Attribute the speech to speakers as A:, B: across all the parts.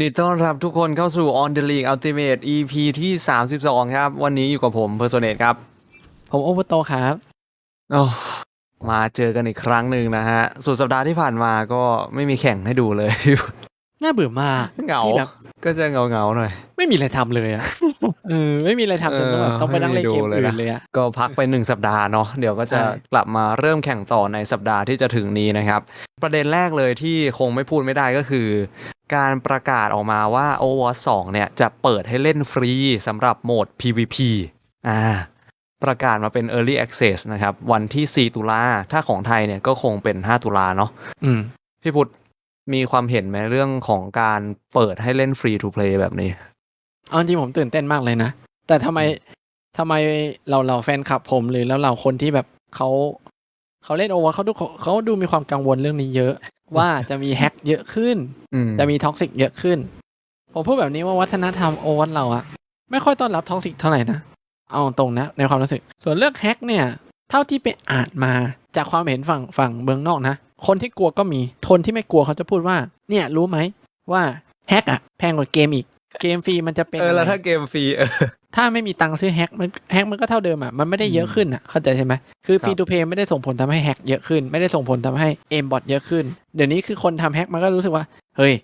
A: ยินดีต้อนรับทุกคนเข้าสู่ On the League Ultimate EP ที่ 32 ครับ วันนี้อยู่กับผม p e r s o n a t e ครับ
B: ผมโอเวอร์โตครับ
A: โอ้มาเจอกันอีกครั้งหนึ่งนะฮะ สุดสัปดาห์ที่ผ่านมาก็ไม่มีแข่งให้ดูเลย
B: น่าเบื่อมาก
A: เหงา
B: ที่แบบ
A: ก็จะเงาเงาๆหน่อย
B: ไม่มีอะไรทำเลยอะเออไม่มีอะไรทำจนต้องแบบ
A: เออ
B: ต้องไปนั่งเล่นเกม
A: ไม่มีดูเลย
B: อื่
A: นะ
B: นเลยอะ
A: ก็พักไปหนึ่งสัปดาห์เนาะเดี๋ยวก็จะ
B: ใช่
A: กลับมาเริ่มแข่งต่อในสัปดาห์ที่จะถึงนี้นะครับ ประเด็นแรกเลยที่คงไม่พูดไม่ได้ก็คือ การประกาศออกมาว่า Overwatch 2 เนี่ยจะเปิดให้เล่นฟรีสำหรับโหมด PVP อ่าประกาศมาเป็น Early Access นะครับ วันที่ 4 ตุลาถ้าของไทยเนี่ยก็คงเป็น 5 ตุลาเนาะ
B: อืม
A: พี่พุทธ มีความเห็นไหมเรื่องของการเปิดให้เล่นฟรี to play แบบนี้
B: เอาจริงผมตื่นเต้นมากเลยนะ แต่ทำไมทำไมเราเราแฟนคลับผมหรือแล้วเราคนที่แบบเขาเขาเล่นโอเวอร์เขาดูเขาดูมีความกังวลเรื่องนี้เยอะ ว่าจะมีแฮกเยอะขึ้น
A: อืม
B: จะมีท็อกซิกเยอะขึ้น ผมพูดแบบนี้ว่าวัฒนธรรมโอวัตเราอะไม่ค่อยต้อนรับท็อกซิกเท่าไหร่นะเอาตรงนะ ในความรู้สึก ส่วนเรื่องแฮกเนี่ย เท่าที่ไปอ่านมาจากความเห็นฝั่งฝั่งเมืองนอกนะ คนที่กลัวก็มีทนที่ไม่กลัวเขาจะพูดว่า เนี่ยรู้ไหมว่าแฮกอะแพงกว่าเกมอีกเกมฟรีมันจะเป็น
A: เออแล้ว
B: อะไร
A: ถ้าเกมฟรีเออ
B: ถ้าไม่มีตังค์ซื้อแฮกมันแฮกมันก็เท่าเดิมอะมันไม่ได้เยอะขึ้นอะเข้าใจใช่ไหมคือ
A: ครับ
B: ฟรีทูเพย์ไม่ได้ส่งผลทำให้แฮกเยอะขึ้น ไม่ได้ส่งผลทำให้เอมบอทเยอะขึ้น เดี๋ยวนี้คือคนทำแฮกมันก็รู้สึกว่า เฮ้ย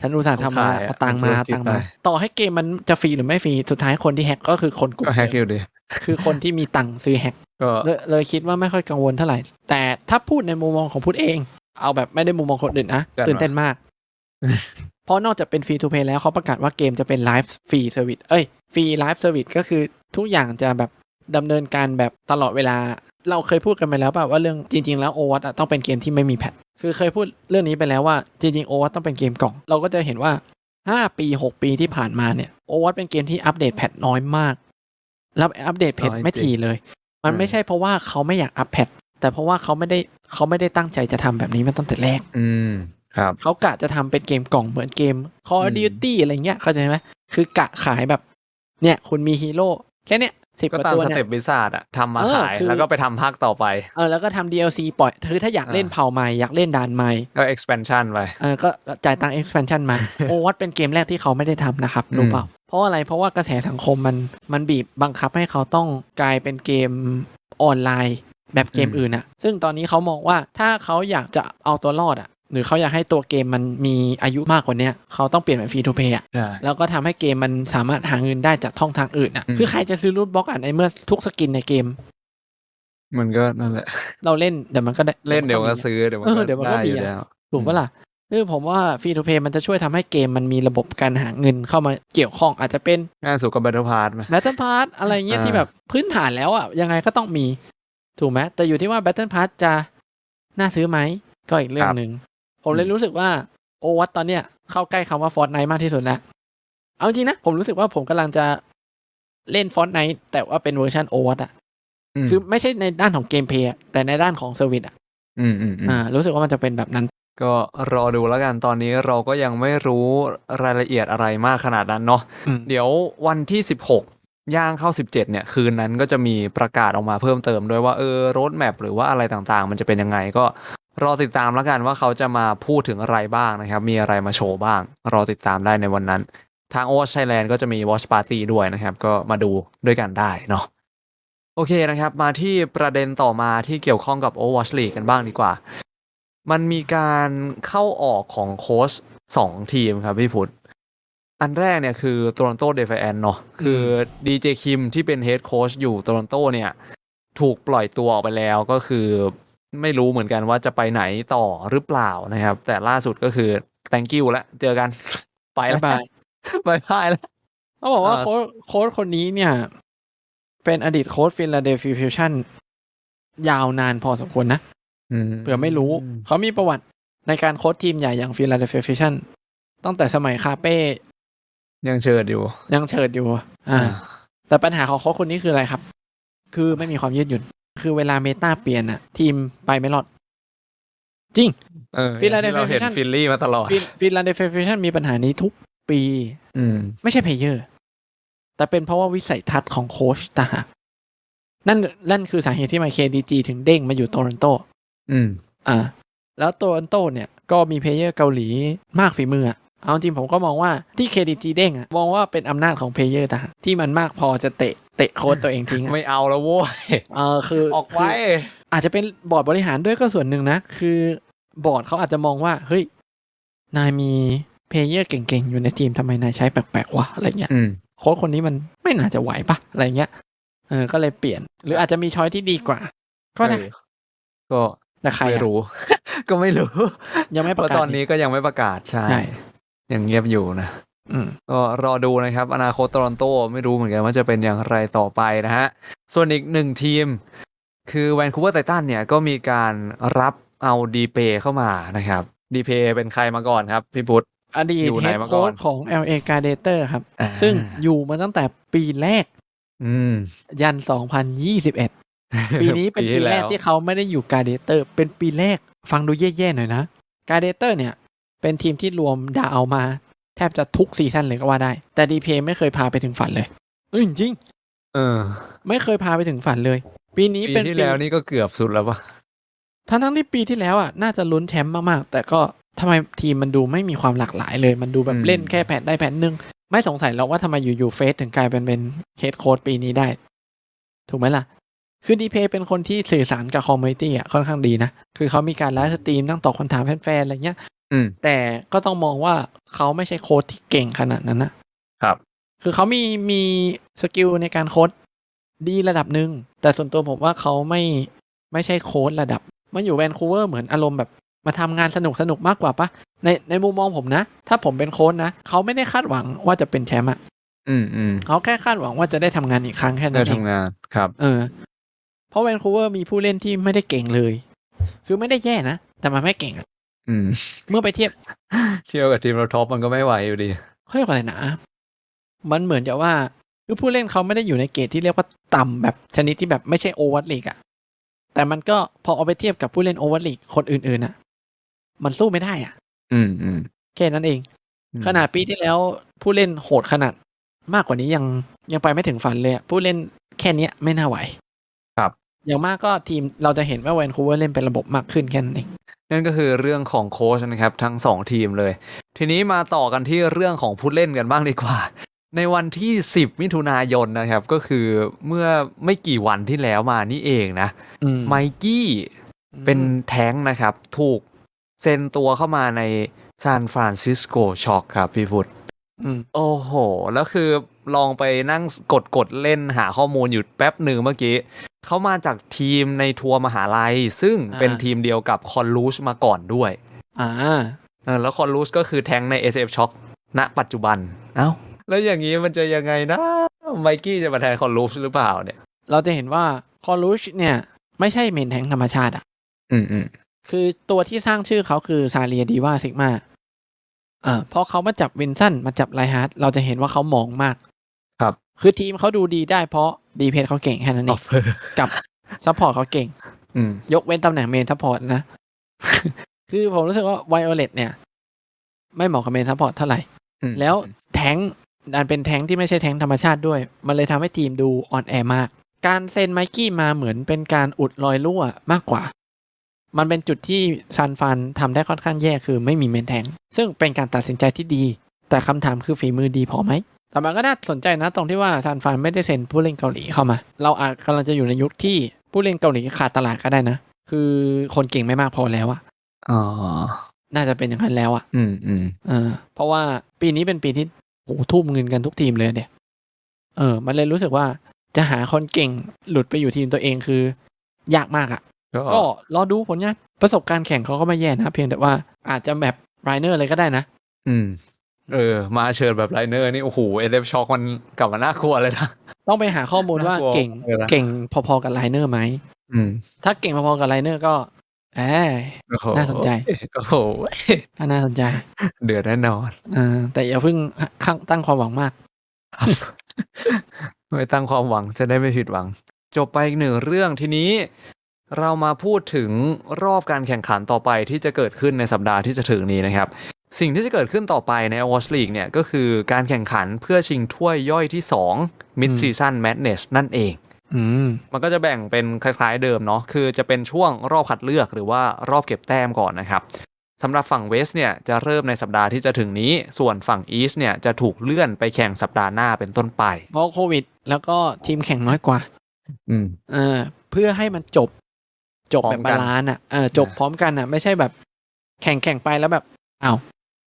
B: ฉันอุตส่าห์ทำมา
A: ขายอะ
B: เอาตังค์มา
A: เป็นธุร
B: เอา
A: กิจ
B: ตังค์มา
A: ไป
B: ต่อให้เกมมันจะฟรีหรือไม่ฟรีสุดท้ายคนที่แฮกก็คือคนกลุ่ม
A: ก็แฮก
B: เดิ
A: อ
B: ม
A: ยู่ดี
B: คือคนที่มีตังค์ซื้อแฮก
A: ก็
B: เลยเลยคิดว่าไม่ค่อยกังวลเท่าไหร่ แต่ถ้าพูดในมุมมองของพูดเอง เอาแบบไม่ได้มุมมองคนอื่นนะ
A: กันวะ
B: ตื่นเต้นมาก เพราะนอกจากเป็นฟรีทูเพย์แล้วเขาประกาศว่าเกมจะเป็นไลฟ์ฟรีเซอร์วิสเอ้ยฟรีไลฟ์เซอร์วิสก็คือทุกอย่างจะแบบดำเนินการแบบตลอดเวลา เราเคยพูดกันไปแล้วแบบว่าเรื่องจริง ๆ แล้วโอวัตต้องเป็นเกมที่ไม่มีแพทคือเคยพูดเรื่องนี้ไปแล้วว่าจริงๆโอวัตต้องเป็นเกมกล่อง เราก็จะเห็นว่าห้าปีหกปีที่ผ่านมาเนี่ยโอวัตเป็นเกมที่อัปเดตแพทน้อยมากแล้วอัปเดตแพท
A: น้อยจริง
B: ไม่ถี่เลย มัน
A: อืม
B: ไม่ใช่เพราะว่าเขาไม่อยากอัปแพทแต่เพราะว่าเขาไม่ได้เขาไม่ได้ตั้งใจจะทำแบบนี้มาตั้งแต่แรก
A: อืมครับ
B: เขากะจะทำเป็นเกมกล่องเหมือนเกม Call
A: อื
B: of
A: ม
B: Duty อะไรเงี้ยเข้าใจไหมคือกะขายแบบ เนี่ย คุณมีฮีโร่แค่เนี้ย สิบ
A: ก็
B: กว่า
A: ตาม
B: ตัว
A: ส
B: เนี่ย
A: เต็ปวิซ่าอะทำมา
B: เออ
A: ขาย
B: คือ
A: แล้วก็ไปทำภาคต่อไป
B: เออแล้วก็ทำ DLC ปล่อยคือถ้าอยากเล่น
A: อ่า
B: เผ่าใหม่อยากเล่นด่านใหม่
A: ก็ expansion ไป
B: เออก็จ่ายตังค์ expansion มา โอวัตเป็นเกมแรกที่เขาไม่ได้ทำนะครับรู้เปล่าเพราะอะไรเพราะว่ากระแสสังคมมันมันบีบบังคับให้เขาต้องกลายเป็นเกมออนไลน์ แบบเกม
A: อืม
B: อื่นอะซึ่งตอนนี้เขามองว่าถ้าเขาอยากจะเอาตัวรอดอะ หรือเขาอยากให้ตัวเกมมันมีอายุมากกว่าเนี้ยเขาต้องเปลี่ยนเป็นฟรีทูเพย์อะ
A: ใช่
B: แล้วก็ทำให้เกมมันสามารถหาเงินได้จากท่องทางอื่นอะ
A: อืม
B: คือใครจะซื้อรูทบล็อกอะในเมื่อทุกสกินในเกม
A: มันก็นั่นแหละ
B: เราเล่นเดี๋ยวมันก็ได้
A: เล่นเดี๋ยวก็
B: มี
A: ซื้อเดี๋ยวมัน
B: เอ
A: ก็
B: อเดี๋ยวมันก็
A: ได้อยู่
B: มีอะ
A: แล้ว
B: ถูกปะล่ะคือผมว่าฟรีทูเพย์มันจะช่วยทำให้เกมมันมีระบบการหาเงินเข้ามาเกี่ยวข้องอาจจะเป็น
A: ง่ายสุดก็ Battle Pass ไหม
B: แบตเทิลพาร์อะไรเงี้ย
A: อ่า
B: ที่แบบพื้นฐานแล้วอะยังไงก็ต้องมี ถูกไหมแต่อยู่ที่ว่าแบตเทิลพาร์จะน่าซื้อไหมก็อีกเรื่องหนึ่ง ผมเลยรู้สึกว่าโอวัตตอนเนี้ยเข้าใกล้คำว่าฟอร์ n ไน e มากที่สุดแล้ว เอาจริงนะ ผมรู้สึกว่าผมกำลังจะเล่นฟอร์ n ไน e แต่ว่าเป็นเวอร์ชันโอวัตอะ
A: ม
B: คือไม่ใช่ในด้านของเกมเพลย์อะแต่ในด้านของเซอร์วิสอะ
A: อืมอืมอืม
B: อ่า รู้สึกว่ามันจะเป็นแบบนั้น
A: ก็รอดูแล้วกันตอนนี้เราก็ยังไม่รู้รายละเอียดอะไรมากขนาดนั้นเนาะ
B: อืม
A: เดี๋ยววันที่16ย่างเข้า 17 เนี่ย คืนนั้นก็จะมีประกาศออกมาเพิ่มเติมด้วยว่าเออโรดแมพหรือว่าอะไรต่างๆ มันจะเป็นยังไงก็ รอติดตามแล้วกันว่าเขาจะมาพูดถึงอะไรบ้างนะครับ มีอะไรมาโชว์บ้าง รอติดตามได้ในวันนั้น ทาง Overwatch Thailand ก็จะมี Watch Party ด้วยนะครับ ก็มาดูด้วยกันได้เนาะโอเคนะครับ มาที่ประเด็นต่อมาที่เกี่ยวข้องกับ Overwatch League กันบ้างดีกว่า มันมีการเข้าออกของโค้ชสองทีมครับพี่พุทธอันแรกเนี่ยคือ Toronto Defiant เนาะคือดีเจคิมที่เป็นเฮดโค้ชอยู่ Toronto เนี่ย ถูกปล่อยตัวออกไปแล้วก็คือ ไม่รู้เหมือนกันว่าจะไปไหนต่อหรือเปล่านะครับ แต่ล่าสุดก็คือ thank you แล้วเจอกัน ไปแล้ว
B: บ๊ายบาย
A: บายบายแล้ว
B: เขาบอกว่า
A: เออ
B: โค้ชโค้ชคนนี้เนี่ย เป็นอดีตโค้ชฟิลาเดลฟิฟิวชั่นยาวนานพอสมควรนะเผื่อไม่รู้ เขามีประวัติในการโค้ชทีมใหญ่อย่างฟิลาเดลฟิฟิชั่นตั้งแต่สมัยคาเป้
A: ยังเชิดอยู่
B: ยังเฉิดอยู่ อ่า แต่ปัญหาของโค้ชคนนี้คืออะไรครับ คือไม่มีความยืดหยุ่น คือเวลาเมตาเปลี่ยนอะทีมไปไม่รอด จริง
A: เออ
B: Philadelphia
A: เราเห็น
B: Fusion
A: ฟิลลี่มาตลอด
B: ฟิลาเดลฟิฟิชั่นมีปัญหานี้ทุกปี
A: อืม
B: ไม่ใช่เพลเยอร์ แต่เป็นเพราะว่าวิสัยทัศน์ของโค้ชต่างหากนั่นนั่นคือสาเหตุที่มา KDG ถึงเด้งมาอยู่โตรอนโต
A: อืม
B: อ่า แล้วโตรอนโตเนี่ยก็มีเพลเยอร์เกาหลีมากฝีมืออะเอาจริงผมก็มองว่าที่ KDG เด้งอะมองว่าเป็นอำนาจของเพลเยอร์ต่างหากที่มันมากพอจะเตะเตะโค้ดตัวเองทิ้งอะ
A: ไม่เอาแล้วโว้ย
B: เออคือ
A: ออกไว้
B: คืออาจจะเป็นบอร์ดบริหารด้วยก็ส่วนหนึ่งนะ คือบอร์ดเขาอาจจะมองว่า เฮ้ย นายมีเพลเยอร์เก่งๆ อยู่ในทีมทำไมนายใช้แปลกๆวะอะไรเงี้ย
A: อืม
B: โค้ชคนนี้มันไม่น่าจะไหวปะอะไรเงี้ยเออก็เลยเปลี่ยน หรืออาจจะมีช้อยที่ดีกว่า ก็ได้
A: เออก็
B: แต่ใคร
A: ไม่
B: อะ
A: รู้ ก็ไม่รู้
B: ยังไม่
A: เพ
B: ประ
A: ราะ
B: กาศ
A: ตอนนี้ก็ยังไม่ประกาศใช่
B: ใช่
A: ยังเงียบอยู่นะ
B: อืม
A: ก็รอดูนะครับ อนาคตโตรอนโตไม่รู้เหมือนกันว่าจะเป็นอย่างไรต่อไปนะฮะ ส่วนอีกหนึ่งทีม คือแวนคูเวอร์ไททันเนี่ยก็มีการรับเอาดีเ y เข้ามานะครับดีเพเป็นใครมาก่อนครับพี่พุทธ
B: อดีต
A: อยู่ไห
B: เฮ
A: น
B: ด
A: มาก่
B: โค้
A: อน
B: ชของ LA g a d a t o r ครับ
A: อ่า
B: ซึ่งอยู่มาตั้งแต่ปีแรก
A: อืม
B: ยัน 2021 ปีนี้เป็นปีแรกที่เขาไม่ได้อยู่การ์เดเตอร์เป็นปีแรกฟังดูแย่ๆหน่อยนะการ์เดเตอร์เนี่ย เป็นทีมที่รวมดาวมา แทบจะทุกซีซั่นเลยก็ว่าได้ แต่ดีเพไม่เคยพาไปถึงฝันเลยเออจริง
A: เออ
B: ๆไม่เคยพาไปถึงฝันเลย ปีนี้
A: ปี
B: เป็น
A: ที่
B: ปี
A: แล้วนี่ก็เกือบสุดแล้วปะ
B: ทั้งทั้งๆที่ปีที่แล้วอะน่าจะลุ้นแชมป์มากๆ แต่ก็ทำไมทีมมันดูไม่มีความหลากหลายเลย มันดูแบบเล่นแค่แผนได้แผนหนึ่งไม่สงสัยหรอกว่าทำไมอยู่ๆเฟสถึงกลายเป็นเป็นเฮดโค้ดปีนี้ได้ ถูกไหมล่ะ คือดีเพเป็นคนที่สื่อสารกับคอมมูนิตี้อะค่อนข้างดีนะ คือเขามีการไลฟ์สตรีมนั่งตอบคำถามแฟนๆอะไรเงี้ย
A: อืม
B: แต่ก็ต้องมองว่าเขาไม่ใช่โค้ดที่เก่งขนาดนั้นนะครับ คือเขามีมีสกิลในการโค้ดดีระดับหนึ่งแต่ส่วนตัวผมว่าเขาไม่ไม่ใช่โค้ดระดับมาอยู่แวนคูเวอร์เหมือนอารมณ์แบบมาทำงานสนุกสนุกมากกว่าปะในในมุมมองผมนะ ถ้าผมเป็นโค้ดนะเขาไม่ได้คาดหวังว่าจะเป็นแชมป์อะ
A: อืมอืม
B: เขาแค่คาดหวังว่าจะได้ทำงานอีกครั้งแค่
A: ได้
B: นั้นเอง
A: ทำงานครับ
B: เออ เพราะแวนคูเวอร์มีผู้เล่นที่ไม่ได้เก่งเลย คือไม่ได้แย่นะ แต่มันไม่เก่ง อะ
A: อืม
B: เมื่อไปเทียบ
A: เที่ยวกับทีมเราท็อปมันก็ไม่ไหวอยู่ดี
B: เขาเรียกว่าอะไรนะ มันเหมือนจะว่าคือผู้เล่นเขาไม่ได้อยู่ในเกรดที่เรียกว่าต่ำแบบชนิดที่แบบไม่ใช่โอเวอร์ลีกอะแต่มันก็พอเอาไปเทียบกับผู้เล่นโอเวอร์ลีกคนอื่นๆอะมันสู้ไม่ได้อะ
A: อืมอืม
B: แค่นั้นเอง ขนาดปีที่แล้วผู้เล่นโหดขนาด มากกว่านี้ยังยังไปไม่ถึงฝันเลยอะผู้เล่นแค่เนี้ยไม่น่าไหว
A: ครับ
B: อย่างมากก็ทีมเราจะเห็นว่าแวนคูเวอร์เล่นเป็นระบบมากขึ้นแค่นั้นเอง
A: นั่นก็คือเรื่องของโค้ชนะครับทั้งสองทีมเลย ทีนี้มาต่อกันที่เรื่องของผู้เล่นกันบ้างดีกว่า ในวันที่ 10 มิถุนายนนะครับก็คือเมื่อไม่กี่วันที่แล้วมานี่เองนะ
B: อืม
A: ไมกี้เป็นแท้งนะครับ ถูกเซ็นตัวเข้ามาในซานฟรานซิสโกช็อกครับพี่ฟุต
B: อืม
A: โอ้โห แล้วคือ ลองไปนั่งกดกดเล่นหาข้อมูลอยู่แป๊บหนึ่งเมื่อกี้ เขามาจากทีมในทัวร์มหาลัย ซึ่งเป็นทีมเดียวกับคอนลูชมาก่อนด้วย
B: อ่า
A: เออแล้วคอนลูชก็คือแท้งใน SF Shock ณ ปัจจุบัน เอ้า แล้วอย่างนี้มันจะยังไงนะ ไมกี้จะมาแทนคอนลูชหรือเปล่าเนี่ย
B: เราจะเห็นว่าคอรูชเนี่ย ไม่ใช่เมนแทงธรรมชาติอะ
A: อืมอืม
B: คือตัวที่สร้างชื่อเขาคือซาเลียดีว่าซิกมาเอ่าพอเขามาจับวินสันมาจับไลฮาร์ดเราจะเห็นว่าเขามองมาก
A: ครับ
B: คือทีมเขาดูดีได้เพราะดีเพจเขาเก่งแค่นั้น
A: อ
B: เอ
A: องฟเฟอร์
B: กับซัพพอร์ตเขาเก่ง
A: อืม
B: ยกเว้นตำแหน่งเมนซัพพอร์ตนะ คือผมรู้สึกว่าไวโอเลตเนี่ย ไม่เหมาะกับเมนซัพพอร์ตเท่าไหร่
A: อืม
B: แล้วแท้งดันเป็นแท้งที่ไม่ใช่แท้งธรรมชาติด้วย มันเลยทำให้ทีมดูอ่อนแอมาก การเซ็นไมกี้มาเหมือนเป็นการอุดรอยรั่วมากกว่า มันเป็นจุดที่ซันฟันทำได้ค่อนข้างแย่คือไม่มีเมนแทง ซึ่งเป็นการตัดสินใจที่ดี แต่คำถามคือฝีมือดีพอไหม แต่มันก็น่าสนใจนะตรงที่ว่าซันฟันไม่ได้เซ็นผู้เล่นเกาหลีเข้ามา เราอาจกำลังจะอยู่ในยุคที่ผู้เล่นเกาหลีขาดตลาดก็ได้นะ คือคนเก่งไม่มากพอแล้วอะ
A: อ๋อ
B: น่าจะเป็นอย่างนั้นแล้วอะ
A: อืมอืม
B: เออเพราะว่าปีนี้เป็นปีที่โหทุ่มเงินกันทุกทีมเลยเนี่ย เออ มันเลยรู้สึกว่าจะหาคนเก่งหลุดไปอยู่ทีมตัวเองคือ ยากมากอะ่ะ
A: ก็
B: ก็รอดูผลงานประสบการณ์แข่งเขาก็ไม่แย่นะ เพียงแต่ว่าอาจจะแบบไรเนอร์เลยก็ได้นะ
A: อืม เออ มาเชิญแบบไลเนอร์นี่ โอ้โห SF Shock มันกลับมาน่ากลัวเลยนะ
B: ต้องไปหาข้อมูลว่า
A: น่ากลัว
B: เก่ง
A: เลยนะ
B: เก่งพอๆกับไรเนอร์ไหม
A: อืม
B: ถ้าเก่งพอๆกับไรเนอร์ก็แอบ
A: โอ้โห
B: น่าสนใจ
A: โอ้โห
B: ก็น่าสนใจ
A: เดือดแน่นอน
B: เออแต่อย่าเพิ่งข้างตั้งความหวังมาก
A: ไม่ตั้งความหวังจะได้ไม่ผิดหวัง จบไปอีกหนึ่งเรื่องทีนี้ เรามาพูดถึงรอบการแข่งขันต่อไปที่จะเกิดขึ้นในสัปดาห์ที่จะถึงนี้นะครับ สิ่งที่จะเกิดขึ้นต่อไปใน Watch League เนี่ยก็คือการแข่งขันเพื่อชิงถ้วยย่อยที่ 2 Mid Season Madness นั่นเอง
B: อืม
A: มันก็จะแบ่งเป็นคล้ายๆเดิมเนาะคือจะเป็นช่วงรอบคัดเลือกหรือว่ารอบเก็บแต้มก่อนนะครับสำหรับฝั่งเวสเนี่ยจะเริ่มในสัปดาห์ที่จะถึงนี้ ส่วนฝั่งอีสเนี่ยจะถูกเลื่อนไปแข่งสัปดาห์หน้าเป็นต้นไป
B: เพราะโควิด แล้วก็ทีมแข่งน้อยกว่า
A: อืม
B: เออเพื่อให้มันจบ จบ
A: พร้
B: แบ
A: อม
B: บ
A: กัน
B: บาลานซ์อะเออจบ
A: อ่า
B: พร้อมกันอะ ไม่ใช่แบบ แข่งแข่งไปแล้วแบบอ้าว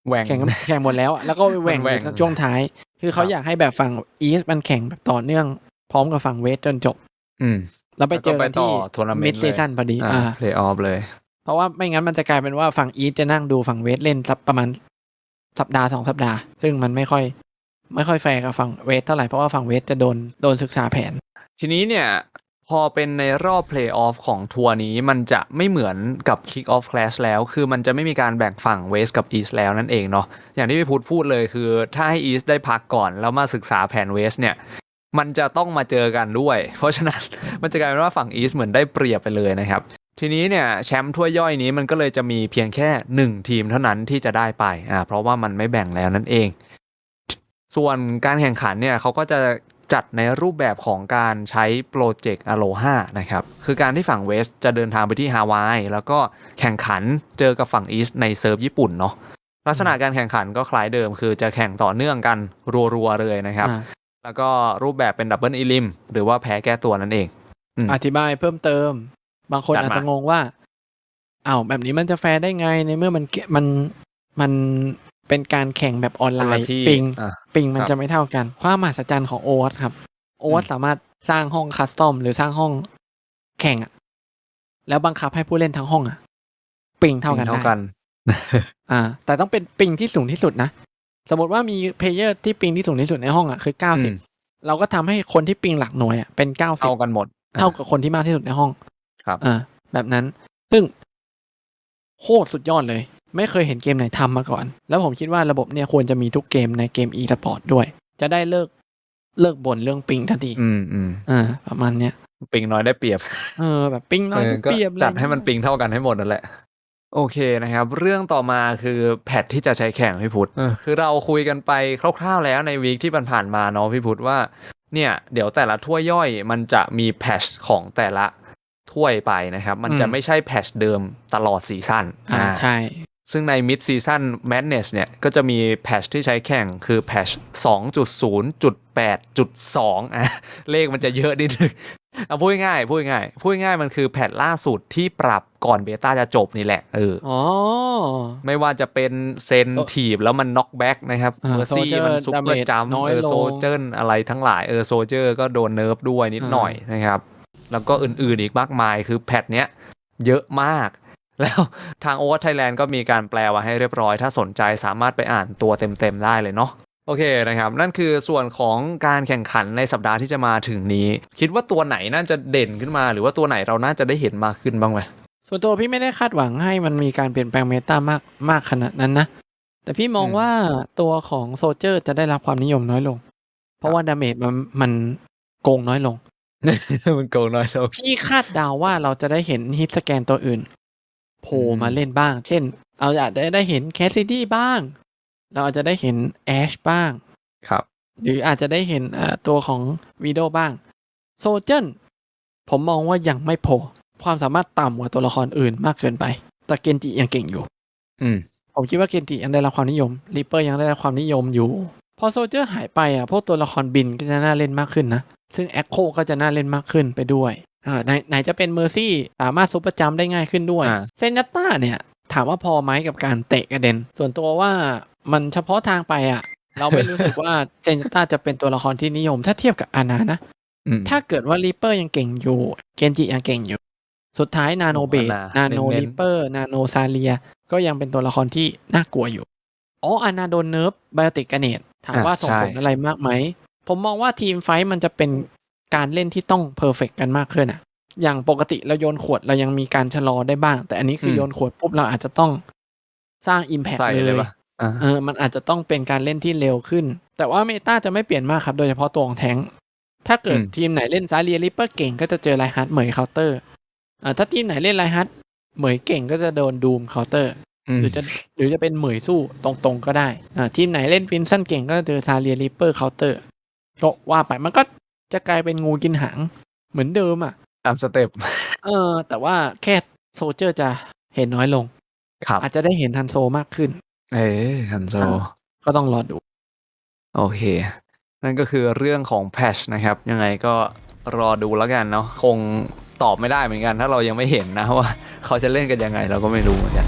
A: แหว่ง
B: แข่งแข่งหมดแล้วอะแล้วก็ไปแหว่ง
A: มันแหว่ง
B: ในช่วงท้าย คือเขา
A: ครับ
B: อยากให้แบบฝั่งอีสมันแข่งแบบต่อเนื่อง พร้อมกับฝั่งเวสจนจบ
A: อืม
B: แล้วไปเจอกัน
A: แล้วก็ไปต่
B: ที่
A: อทัวร์นาเมนต์
B: มิด
A: เลย
B: ซีซั่นพอดี
A: อ่า
B: อ่า
A: เพลย์ออฟเลย
B: เพราะว่าไม่งั้นมันจะกลายเป็นว่าฝั่งอีสจะนั่งดูฝั่งเวสเล่นสักประมาณสัปดาห์สองสัปดาห์ ซึ่งมันไม่ค่อย ไม่ค่อยแฟร์กับฝั่งเวสเท่าไหร่เพราะว่าฝั่งเวสจะโดนโดนศึกษาแผน
A: ทีนี้เนี่ย พอเป็นในรอบเพลย์ออฟของทัวร์นี้มันจะไม่เหมือนกับ Kick Off Clash แล้ว คือมันจะไม่มีการแบ่งฝั่ง West กับ East แล้วนั่นเองเนาะอย่างที่พี่พูดพูดเลยคือ ถ้าให้ East ได้พักก่อนแล้วมาศึกษาแผน West เนี่ยมันจะต้องมาเจอกันด้วย เพราะฉะนั้นมันจะกลายเป็นว่าฝั่ง East เหมือนได้เปรียบไปเลยนะครับ ทีนี้เนี่ยแชมป์ถ้วยย่อยนี้มันก็เลยจะมีเพียงแค่ 1 ทีมเท่านั้นที่จะได้ไปอ่าเพราะว่ามันไม่แบ่งแล้วนั่นเอง ส่วนการแข่งขันเนี่ยเขาก็จะ จัดในรูปแบบของการใช้โปรเจกต์ Aloha นะครับ คือการที่ฝั่งเวสจะเดินทางไปที่ฮาวาย แล้วก็แข่งขันเจอกับฝั่งอีสในเซิร์ฟญี่ปุ่นเนาะลักษณะการแข่งขันก็คล้ายเดิม คือจะแข่งต่อเนื่องกันรัวๆเลยนะครับ
B: อ่า
A: แล้วก็รูปแบบเป็นดับเบิลอีลิมหรือว่าแพ้แก้ตัวนั่นเองอืม
B: อธิบายเพิ่มเติม บางคน
A: จัดมา
B: อาจจะงงว่าอ้าวแบบนี้มันจะแฟร์ได้ไงในเมื่อมันเกมันมัน เป็นการแข่งแบบออนไล
A: คนละ
B: น์
A: ที่
B: ปิง
A: อะ
B: ปิงมัน
A: ครับ
B: จะไม่เท่ากัน ความมหัศจรรย์ของโอวัตครับ โอวัต
A: อืม
B: สามารถสร้างห้องคัสตอม หรือสร้างห้องแข่งอะแล้วบังคับให้ผู้เล่นทั้งห้องอะปิงเท่ากัน
A: เท่า
B: ได้
A: กัน
B: อ่า แต่ต้องเป็นปิงที่สูงที่สุดนะ สมมติว่ามีเพลเยอร์ที่ปิงที่สูงที่สุดในห้องอะคือเก้าสิบ
A: อืม
B: เราก็ทำให้คนที่ปิงหลักหน่วยอะเป็นเก้าสิบ
A: เท่ากันหมด
B: เท่ากับคนที่มากที่สุดในห้อง
A: ครับ
B: อ่า แบบนั้น ซึ่งโคตรสุดยอดเลย ไม่เคยเห็นเกมไหนทำมาก่อน แล้วผมคิดว่าระบบเนี่ยควรจะมีทุกเกมในเกม e-sport ด้วย จะได้เลิกเลิกบ่นเรื่องปิงทันที
A: อืมอืม
B: อ่าประมาณเนี้ย
A: ปิงน้อยได้เปรียบ
B: เออแบบปิงน้อย
A: เออ
B: ทุก
A: ก็
B: เปรียบเลย
A: จัดให้มันปิงเท่ากันให้หมดนั่นแหละโอเคนะครับ เรื่องต่อมาคือแพทที่จะใช้แข่งพี่พุทธคือเราคุยกันไปคร่าวๆแล้วในวีคที่ผ่านๆมาเนาะพี่พุทธว่า เนี่ย เดี๋ยวแต่ละถ้วยย่อยมันจะมีแพทของแต่ละถ้วยไปนะครับ มันจะไม่ใช่แพทเดิมตลอดซีซั่น
B: อ่า
A: อ่า
B: ใช่
A: ซึ่งใน Mid Season Madness เนี่ย ก็จะมีแพทที่ใช้แข่งคือแพท2.0.8.2อะเลขมันจะเยอะนิดนึงเอาพูดง่ายๆพูดง่ายๆพูดง่ายๆมันคือแพทล่าสุดที่ปรับก่อนเบต้าจะจบนี่แหละเออ
B: อ๋อ
A: ไม่ว่าจะเป็นเซน
B: โซ
A: ทีบแล้วมันน็อกแบ็กนะครับ
B: อ่า
A: เมอร์ซี่
B: Soldier
A: มันซุปเปอร์
B: damage
A: จัม
B: น้อย
A: เออ
B: ลง
A: โซเจอร์อะไรทั้งหลายเออโซเจอร์ก็โดนเนิร์ฟด้วยนิดหน่อยนะครับ แล้วก็อื่นๆอีกมากมายคือแพทเนี้ยเยอะมาก แล้วทางโอ v ว r ไทยแลนด์ก็มีการแปลว่าให้เรียบร้อย ถ้าสนใจสามารถไปอ่านตัวเต็มๆได้เลยเนาะโอเคนะครับ นั่นคือส่วนของการแข่งขันในสัปดาห์ที่จะมาถึงนี้ คิดว่าตัวไหนน่าจะเด่นขึ้นมา หรือว่าตัวไหนเราน่าจะได้เห็นมากขึ้นบ้างไหม
B: ส่วนตัวพี่ไม่ได้คาดหวังให้มันมีการเปลี่ยนแปลงเมตามากมากขนาดนั้นนะ แต่พี่มอง
A: อืม
B: ว่าตัวของโซเจอร์จะได้รับความนิยมน้อยลง เพราะว่าดาเมจมันมันโกงน้อยลง
A: มันโกงน้อยลง
B: พี่คาดเดาว่าเราจะได้เห็นฮิตสแกนตัวอื่น โผล่
A: อืม
B: มาเล่นบ้าง เช่น เราอาจจะได้เห็นแคสซิดี้บ้าง เราอาจจะได้เห็นแอชบ้าง
A: ครับ
B: หรืออาจจะได้เห็นเอ่อตัวของวีโดบ้าง โซเจนผมมองว่ายังไม่พอความสามารถต่ำกว่าตัวละครอื่นมากเกินไป แต่เกนจิยังเก่งอยู่
A: อืม
B: ผมคิดว่าเกนจิยังได้รับความนิยมริปเปอร์ยังได้รับความนิยมอยู่ พอโซเจอร์หายไปอะพวกตัวละครบินก็จะน่าเล่นมากขึ้นนะ ซึ่งแอคโคก็จะน่าเล่นมากขึ้นไปด้วย อ่าไหนไหนจะเป็นเมอร์ซี่สามารถซุปเปอร์จัมป์ได้ง่ายขึ้นด้วย
A: อ่า
B: เซนยัตต้าเนี่ย ถามว่าพอไหมกับการเตะกระเด็น ส่วนตัวว่ามันเฉพาะทางไปอะ เราไม่รู้สึกว่า เซนยัตต้าจะเป็นตัวละครที่นิยม ถ้าเทียบกับอานานะ
A: อืม
B: ถ้าเกิดว่าริปเปอร์ยังเก่งอยู่ เกนจิยังเก่งอยู่ สุดท้ายนาโนเบด
A: นา
B: นาโน
A: เน้นๆ
B: ริปเปอร์นาโนซาเลีย ก็ยังเป็นตัวละครที่น่ากลัวอยู่ อ๋ออานาโดนเนิร์ฟไบโอติกกเนตถามว่าส่งผลอะไรมากไหม ผมมองว่าทีมไฟท์มันจะเป็น การเล่นที่ต้องเพอร์เฟกกันมากขึ้นอะอย่างปกติเราโยนขวดเรายังมีการชะลอได้บ้าง แต่อันนี้คืออ
A: ม
B: โยนขวดปุ๊บเราอาจจะต้องสร้าง Impact
A: ใส่
B: เล
A: เลย
B: ย
A: ปะอ่า
B: เออมันอาจจะต้องเป็นการเล่นที่เร็วขึ้น แต่ว่าเมตาจะไม่เปลี่ยนมากครับ โดยเฉพาะตัวของแทงค์ถ้าเกิด
A: อืม
B: ทีมไหนเล่นซาเรียริปเปอร์เก่งก็จะเจอไลฮาร์ดเหมยเคาน์เตอร์อ่าถ้าทีมไหนเล่นไลฮาร์ดเหมยเก่งก็จะโดนดูมเคาน์เตอร์
A: ม
B: หรือจะหรือจะเป็นเหมยสู้ตรงๆก็ได้อ่าทีมไหนเล่นฟินสั้นเก่งก็จะเจอซาเรียริปเปอร์เคาน์เตอร์ก็ว่าไปมันก็ จะกลายเป็นงูกินหาง เหมือนเดิมอะ
A: ตามสเต็ป
B: เออ แต่ว่าแค่โซเจอร์จะเห็นน้อยลง
A: ครับ
B: อาจจะได้เห็นฮันโซมากขึ้น
A: เอ้ฮันโซ
B: อ่าก็ต้องรอดู
A: โอเค นั่นก็คือเรื่องของแพชนะครับ ยังไงก็รอดูแล้วกันเนาะ คงตอบไม่ได้เหมือนกัน ถ้าเรายังไม่เห็นนะว่า เขาจะเล่นกันยังไงเราก็ไม่รู้เหมือนกัน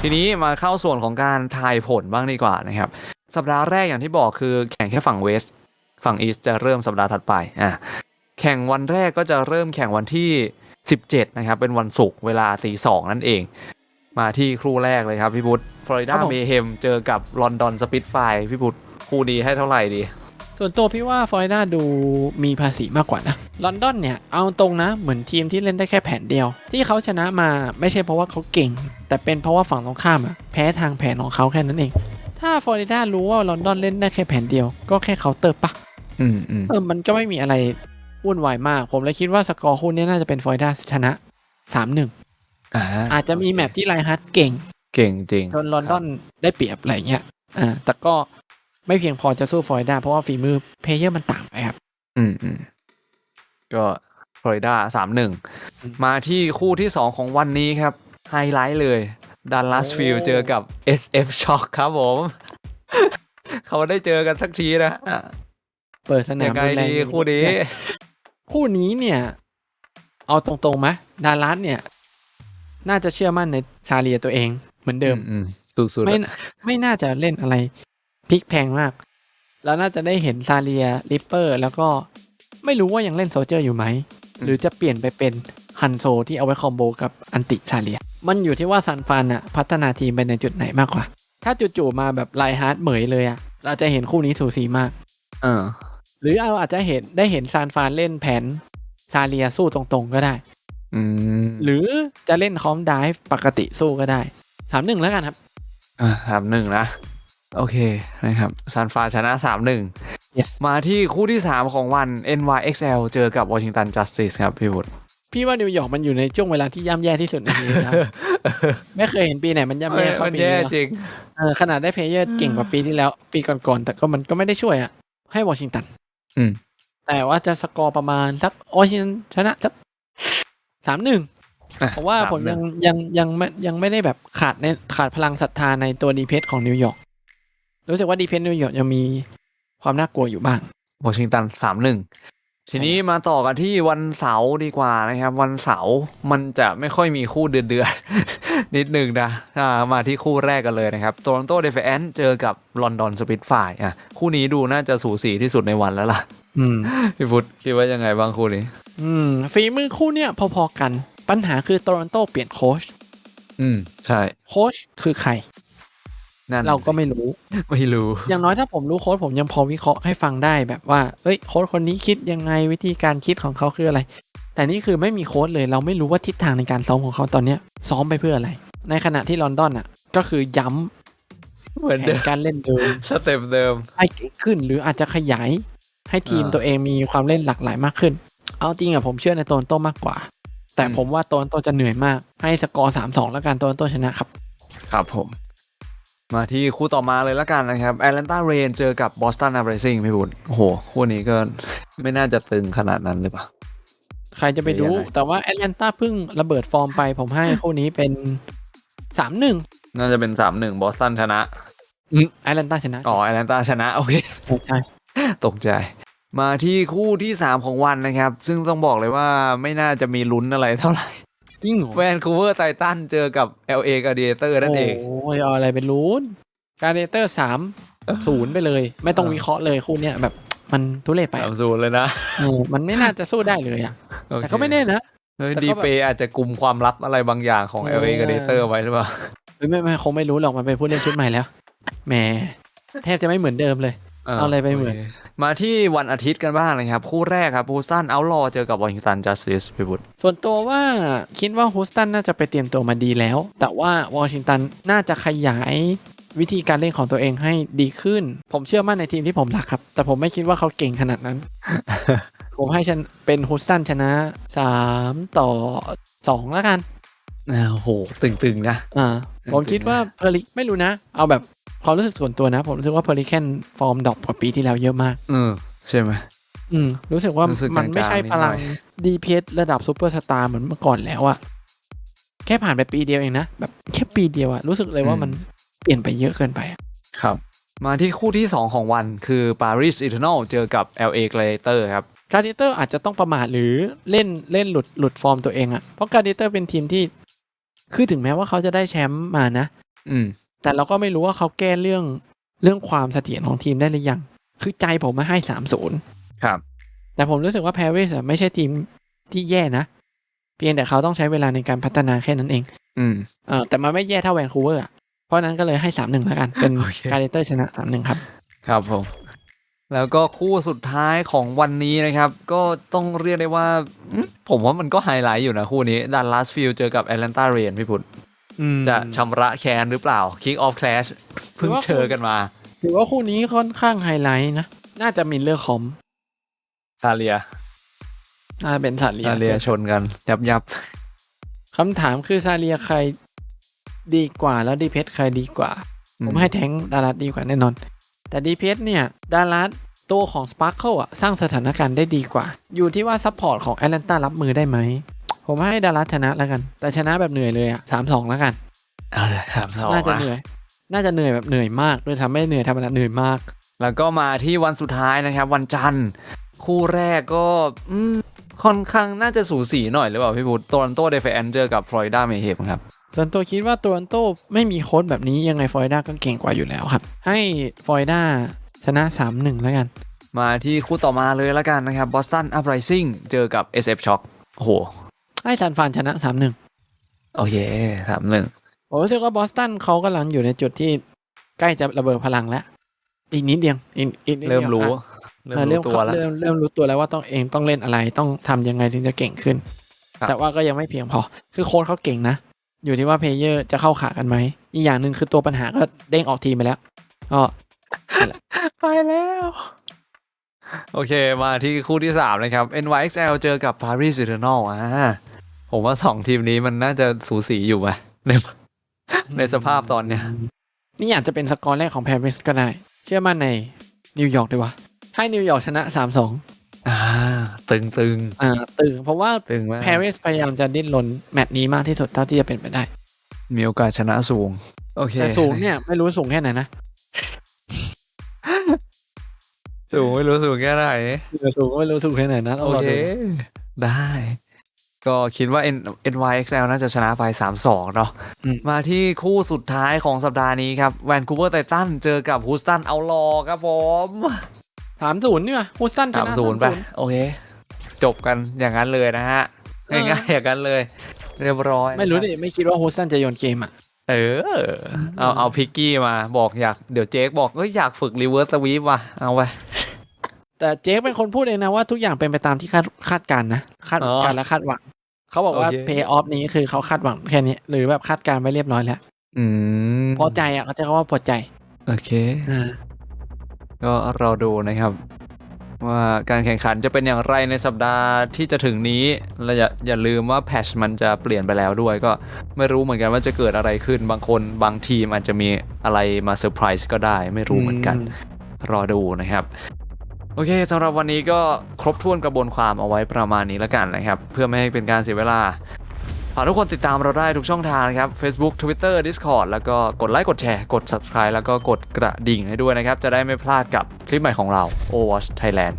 A: ทีนี้มาเข้าส่วนของการทายผลบ้างดีกว่านะครับ สัปดาห์แรกอย่างที่บอกคือแข่งแค่ฝั่งเวสต์ฝั่งอีสจะเริ่มสัปดาห์ถัดไปอะแข่งวันแรกก็จะเริ่มแข่งวันที่ 17 นะครับ เป็นวันศุกร์เวลาตีสองนั่นเอง มาที่ครู่แรกเลยครับพี่พุทธฟลอริ
B: ค
A: ดา
B: รับผม
A: เมเฮมเจอกับลอนดอนสปิตไฟพี่พุทธคู่ดีให้เท่าไหร่ดี
B: ส่วนตัวพี่ว่าฟลอริดาดูมีภาษีมากกว่านะลอนดอนเนี่ยเอาตรงนะเหมือนทีมที่เล่นได้แค่แผนเดียว ที่เขาชนะมาไม่ใช่เพราะว่าเขาเก่ง แต่เป็นเพราะว่าฝั่งตรงข้ามอะแพ้ทางแผนของเขาแค่นั้นเอง ถ้าฟลอริดารู้ว่าลอนดอนเล่นได้แค่แผนเดียว ก็แค่เคาน์เตอร์ปะ
A: อืมอืม
B: เออมันก็ไม่มีอะไรวุ่นวายมาก ผมเลยคิดว่าสกอร์คู่นี้น่าจะเป็นฟลอริดาชนะ3-1
A: อ่า
B: อาจจะมีแมปที่ไลฮัตเก่ง
A: เก่งจริง
B: จนลอนดอนได้เปรียบอะไรเงี้ยอ่าแต่ก็ไม่เพียงพอจะสู้ฟลอริดาเพราะว่าฝีมือเพลเยอร์มันต่างไปครับ
A: อืมอืมก็ฟลอริดาสามหนึ่ง
B: อืม
A: มาที่คู่ที่สองของวันนี้ครับไฮไลท์เลย ดันลัส
B: โอ้
A: ฟิลเจอกับ SF Shock ครับผม เขาได้เจอกันสักทีนะอะ
B: เปิดสนา
A: ยั
B: ม
A: งไง
B: รุนแรง
A: ดี
B: อยู่
A: คู่นี้
B: คู่นี้เนี่ย เอาตรงๆไหมดารัสเนี่ย น่าจะเชื่อมั่นในซาเลียตัวเองเหมือนเดิม
A: อืมสุดๆ
B: ไม่
A: อะ
B: ไม่น่าจะเล่นอะไรพลิกแพงมาก แล้วน่าจะได้เห็นซาเลียริปเปอร์ แล้วก็ไม่รู้ว่ายังเล่นโซเจอร์อยู่ไหม หรือจะเปลี่ยนไปเป็นฮันโซที่เอาไว้คอมโบกับอันติซาเลีย มันอยู่ที่ว่าซันฟานอะพัฒนาทีมไปในจุดไหนมากกว่า ถ้าจู่ๆมาแบบไลฮาร์ดเหมยเลยอะเราจะเห็นคู่นี้สูสีมาก
A: เออ
B: หรือเอาอาจจะเห็นได้เห็นซานฟานเล่นแผนซาเลียสู้ตรงๆก็ได้
A: อืม
B: หรือจะเล่นคอมไดฟ์ปกติสู้ก็ได้สามหนึ่งแล้วกันครับ
A: อะสามหนึ่งนะ โอเคนะครับซานฟาชนะสามหนึ่ง
B: yes
A: มาที่คู่ที่3ของวัน NYXL เจอกับวอชิงตันจัสติสครับพี่บุตร
B: พี่ว่านิวยอร์กมันอยู่ในช่วงเวลาที่ย่ำแย่ที่สุดในชีวิตแล้วไม่เคยเห็นปีไหนมันย่ำแย่เข้า
A: มัน
B: ปี
A: แย่
B: นี้หรอก
A: จริง
B: เออขนาดได้เพลเยอร์เก่งกว่าปีที่แล้ว ปีก่อนๆแต่ก็มันก็ไม่ได้ช่วยอะ ให้วอชิงตัน
A: อืม
B: แต่ว่าจะสกอร์ประมาณสักวอชิงตันชนะสักสามหนึ่ง
A: อะ
B: เพราะว่าผม
A: 3-1
B: ยังยังยังไม่ยังไม่ได้แบบขาดในขาดพลังศรัทธาในตัวดีเพสของนิวยอร์กรู้สึกว่าดีเพสนิวยอร์กยังมีความน่ากลัวอยู่บ้าง
A: วอชิงตันสามหนึ่ง ทีนี้มาต่อกันที่วันเสาร์ดีกว่านะครับ วันเสาร์มันจะไม่ค่อยมีคู่เดือดเดือดนิดหนึ่งนะอ่ามาที่คู่แรกกันเลยนะครับโตลอนโตเดฟแอนเจอกับลอนดอนสปิตไฟอะคู่นี้ดูน่าจะสูสีที่สุดในวันแล้วล่ะ
B: อืม
A: พี่พุทธคิดว่ายังไงบ้างคู่นี้
B: อืมฝีมือคู่เนี้ยพอๆกัน ปัญหาคือโตรอนโตเปลี่ยนโค้ช
A: อืม ใช่
B: โค้ชคือใคร
A: นั่น
B: เราก็ไม่รู้
A: ไม่รู้
B: อย่างน้อยถ้าผมรู้โค้ชผมยังพอวิเคราะห์ให้ฟังได้แบบว่าเอ้ยโค้ชคนนี้คิดยังไงวิธีการคิดของเขาคืออะไร แต่นี่คือไม่มีโค้ชเลยเราไม่รู้ว่าทิศทางในการซ้อมของเขาตอนเนี้ย ซ้อมไปเพื่ออะไร ในขณะที่ลอนดอนอะ ก็คือย้ำ
A: เหมือน
B: แผ
A: เดิ
B: น
A: ม
B: การเล่นเดิม
A: สเต็ปเดิม
B: ให้เก่งขึ้นหรืออาจจะขยายให้ทีม
A: อ่า
B: ตัวเองมีความเล่นหลากหลายมากขึ้น เอาจริงอะผมเชื่อในโตนโตมากกว่า แต่
A: อืม
B: ผมว่าโตนโตจะเหนื่อยมาก ให้สกอร์สามสองแล้วกันโตนโตชนะครับ
A: ครับผม มาที่คู่ต่อมาเลยละกันนะครับแอตแลนตาเรนเจอกับบอสตันอาร์เรซิงพี่บุญโอ้โห คู่นี้ก็ไม่น่าจะตึงขนาดนั้นหรือเปล่า
B: ใครจะไปรู้
A: เป็นยังไง
B: แต่ว่าแอตแลนตาเพิ่งระเบิดฟอร์มไปผมให้คู่นี้เป็นสามหนึ่ง
A: น่าจะเป็นสามหนึ่งบอสตันชนะ
B: แอตแลนตาชนะ
A: อ๋อแอตแลนตาชนะ โอเค
B: ใช่ใช่
A: ตกใจ มาที่คู่ที่3ของวันนะครับ ซึ่งต้องบอกเลยว่าไม่น่าจะมีลุ้นอะไรเท่าไหร่
B: จริงเหรอ
A: แวนคูเวอร์ไททันเจอกับ LA Gladiator นั่นเอง
B: โอ้ยเอาอะไรเป็นลุ้นการเดเตอร์สามศูนย์ไปเลย ไม่ต้องวิเคราะห์เลยคู่เนี้ยแบบมันทุเรศไป
A: สา
B: อะ
A: มศูนย์เลยนะ
B: เออมันไม่น่าจะสู้ได้เลยอะ
A: โอเค
B: แต่ก็ไม่แน่นะ
A: เฮ้ย
B: แต่ก็
A: ดี
B: แบบ
A: เปอาจจะกลุ่มความลับอะไรบางอย่างของ
B: เออ
A: LA Gladiator ไว้หรือเปล่า
B: เฮ้ยไม่ไม่คงไม่รู้หรอกมันเป็นผู้เล่นชุดใหม่แล้วแหมแทบจะไม่เหมือนเดิมเลย เอาอะไรไปเหมือน
A: โคมาที่วันอาทิตย์กันบ้างนะครับ คู่แรกครับบูสตันเอาลอเจอกับวอชิงตันจัสติสพี่บุตร
B: ส่วนตัวว่าคิดว่าฮูสตันน่าจะไปเตรียมตัวมาดีแล้ว แต่ว่าวอชิงตันน่าจะขยายวิธีการเล่นของตัวเองให้ดีขึ้น ผมเชื่อมั่นในทีมที่ผมรักครับ แต่ผมไม่คิดว่าเขาเก่งขนาดนั้น ผมให้ฉันเป็นฮูสตันชนะสามต่อสองแล้วกัน
A: อ่าโอ้โห ตึงๆนะ
B: อ่า ผมคิดว่าเพอริไม่รู้นะ เอาแบบ ความรู้สึกส่วนตัวนะ ผมรู้สึกว่าเพอริแคนฟอร์มดรอปกว่าปีที่แล้วเยอะมาก
A: เออใช่ไหม
B: อืมรู้สึกว่า
A: รู้สึก
B: มันไม่ใช่
A: กลางๆนิดหน่อย
B: พลังดีเพระดับซูเปอร์สตาร์เหมือนเมื่อก่อนแล้วอะแค่ผ่านไปปีเดียวเองนะ แบบแค่ปีเดียวอะรู้สึกเลยว่ามันเปลี่ยนไปเยอะเกินไปอะ
A: ครับ มาที่คู่ที่ 2 ของวันคือ Paris Eternal เจอกับ LA Gladiator ครับ
B: การ์ดิเตอร์อาจจะต้องประมาทหรือเล่นเล่นหลุดหลุดฟอร์มตัวเองอะเพราะการ์ดิเตอร์เป็นทีมที่ คือถึงแม้ว่าเขาจะได้แชมป์มานะ
A: อืม
B: แต่เราก็ไม่รู้ว่าเขาแก้เรื่องเรื่องความเสถียรของทีมได้หรือยัง คือใจผมมาให้สามศูนย์
A: ครับ
B: แต่ผมรู้สึกว่า Paris อะไม่ใช่ทีมที่แย่นะ เพียงแต่เขาต้องใช้เวลาในการพัฒนาแค่นั้นเอง
A: อืม
B: เออแต่มันไม่แย่เท่าแวนคูเวอร์อะเพราะฉะนั้นก็เลยให้สามหนึ่งแล้วกัน เป็น
A: โอเค
B: การ์ดิเตอร์ชนะสามหนึ่งครับ
A: ครับผม แล้วก็คู่สุดท้ายของวันนี้นะครับ ก็ต้องเรียกได้ว่าอืมผมว่ามันก็ไฮไลท์อยู่นะคู่นี้ดันลัสฟิลเจอกับ Atlanta Rain พี่พุทธ จะชำระแค้นหรือเปล่า Kick off Clash เพิ่งเจอกันมา
B: ถือว่าคู่นี้ค่อนข้างไฮไลท์นะ น่าจะมินเลอร์คอม
A: ซาเลีย
B: น่าจะเป็นซาเลีย
A: ซาเลียชนกัน ยับยับ
B: คำถามคือซาเลียใครดีกว่าแล้วดีเพชใครดีกว่า ผมให้แทงดารัสดีกว่าแน่นอน แต่ดีเพชเนี่ย ดารัสตัวของสปาร์เคิลอะสร้างสถานการณ์ได้ดีกว่า อยู่ที่ว่าซัพพอร์ตของแอตแลนตารับมือได้ไหม ผมให้ดารัสชนะแล้วกัน แต่ชนะแบบเหนื่อยเลยอะสามสองแล้วกัน
A: เอาเลยครับสอง
B: น่าจะ
A: นะ
B: เหนื่อย น่าจะเหนื่อยแบบเหนื่อยมากด้วยทำไม่เหนื่อยธรรมดาเหนื่อยมาก
A: แล้วก็มาที่วันสุดท้ายนะครับ วันจันทร์คู่แรกก็อืมค่อนข้างน่าจะสูสีหน่อยหรือเปล่าพี่พุทธโตลันโตเดฟแอนเจอกับฟลอริดาเมเฮมครับ
B: ส่วนตัวคิดว่าตัวโตไม่มีโค้ดแบบนี้ยังไงฟลอริดาก็เก่งกว่าอยู่แล้วครับ ให้ฟลอริดาชนะ 3-1 แล้วกัน
A: มาที่คู่ต่อมาเลยแล้วกันนะครับบอสตันอัพไรซิ่งเจอกับ SF Shock โอ้โห
B: ให้ซานฟรานชนะ3-1
A: โอเคสามหนึ่ง
B: ผมรู้สึกว่าบอสตันเขากำลังอยู่ในจุดที่ใกล้จะระเบิดพลังแล้ว อีกนิดเดียวอีกอีกนิดดียว
A: เริ่มรู้
B: อะ
A: เริ่ม
B: เออเริ่
A: รู้
B: ม
A: ตัวแล้ว
B: เริ่มเริ่มรู้ตัวแล้วว่าต้องเองต้องเล่นอะไรต้องทำยังไงถึงจะเก่งขึ้น
A: ครับ
B: แต่ว่าก็ยังไม่เพียงพอ คือโค้ชเขาเก่งนะ อยู่ที่ว่าเพลเยอร์จะเข้าขากันไหม อีกอย่างหนึ่งคือตัวปัญหาก็เด้งออกทีมไปแล้วก็
A: ไปแล้ว โอเคมาที่คู่ที่3นะครับ NYXL เจอกับ Paris Eternal อ่า ผมว่าสองทีมนี้มันน่าจะสูสีอยู่ไหมในในสภาพตอนเนี้ย
B: นี่อาจจะเป็นสกอร์แรกของแพริสก็ได้ เชื่อมั่นในนิวยอร์กดีวะให้นิวยอร์กชนะ 3-2
A: อ่า ตึงตึง
B: อ่าตื่นเพราะว่า
A: ตึงมาก
B: ปารีสพยายามจะดิ้นรนแมตช์นี้มากที่สุดเท่าที่จะเป็นไปได้
A: มีโอกาสชนะสูง โอเค
B: แต่สูงเนี่ยไม่รู้สูงแค่ไหนนะ
A: สูงไม่รู้สูงแค่ไหน
B: แต่สูงก็ไม่รู้สูงแค่ไหนนะต้อง
A: โอ
B: รอ
A: เค
B: ดู
A: ได้ ก็คิดว่า N NYXL น่าจะชนะไป 3-2 เนาะ
B: อืม
A: มาที่คู่สุดท้ายของสัปดาห์นี้ครับแวนคูเวอร์ไททันเจอกับฮูสตันเอาลอครับผม
B: สามศูนย์นี่ว่ะฮูสตันช
A: สาม
B: นะ
A: ศูนย์ไปโอเค จบกันอย่างนั้นเลยนะฮะ ง่ายๆอย่างนั้นเลย เรียบร้อย
B: ไม่รู้
A: นะ
B: ดิ ไม่คิดว่าฮูสตันจะโยนเกมอะ
A: เออ เอาเอาพิกกี้มาบอกอยากเดี๋ยวเจคบอกเอ้ยอยากฝึกรีเวิร์สสวีปว่ะเอาไป
B: แต่เจคเป็นคนพูดเองนะว่าทุกอย่างเป็นไปตามที่คาดคาดการณ์นะ คาด
A: อ๋อ
B: การณ์และคาดหวัง เขาบอกว่า
A: โอเค
B: เพย์ออฟนี้คือเขาคาดหวังแค่นี้หรือแบบคาดการณ์ไว้เรียบร้อยแล้ว
A: อืม
B: พอใจอะเขาจะเขาว่าพอใจ
A: โอเค
B: อ่า
A: ก็รอดูนะครับ ว่าการแข่งขันจะเป็นอย่างไรในสัปดาห์ที่จะถึงนี้และอย่าอย่าลืมว่าแพชมันจะเปลี่ยนไปแล้วด้วย ก็ไม่รู้เหมือนกันว่าจะเกิดอะไรขึ้นบางคนบางทีมอาจจะมีอะไรมาเซอร์ไพรส์ก็ได้ ไม่รู้เหมือนกัน รอดูนะครับ โอเคสำหรับวันนี้ก็ครบถ้วนกระบวนความเอาไว้ประมาณนี้แล้วกันนะครับ เพื่อไม่ให้เป็นการเสียเวลาฝากทุกคนติดตามเราได้ทุกช่องทางนะครับ Facebook Twitter Discord แล้วก็กดไลค์กดแชร์กด Subscribe แล้วก็กดกระดิ่งให้ด้วยนะครับ จะได้ไม่พลาดกับคลิปใหม่ของเรา o Watch Thailand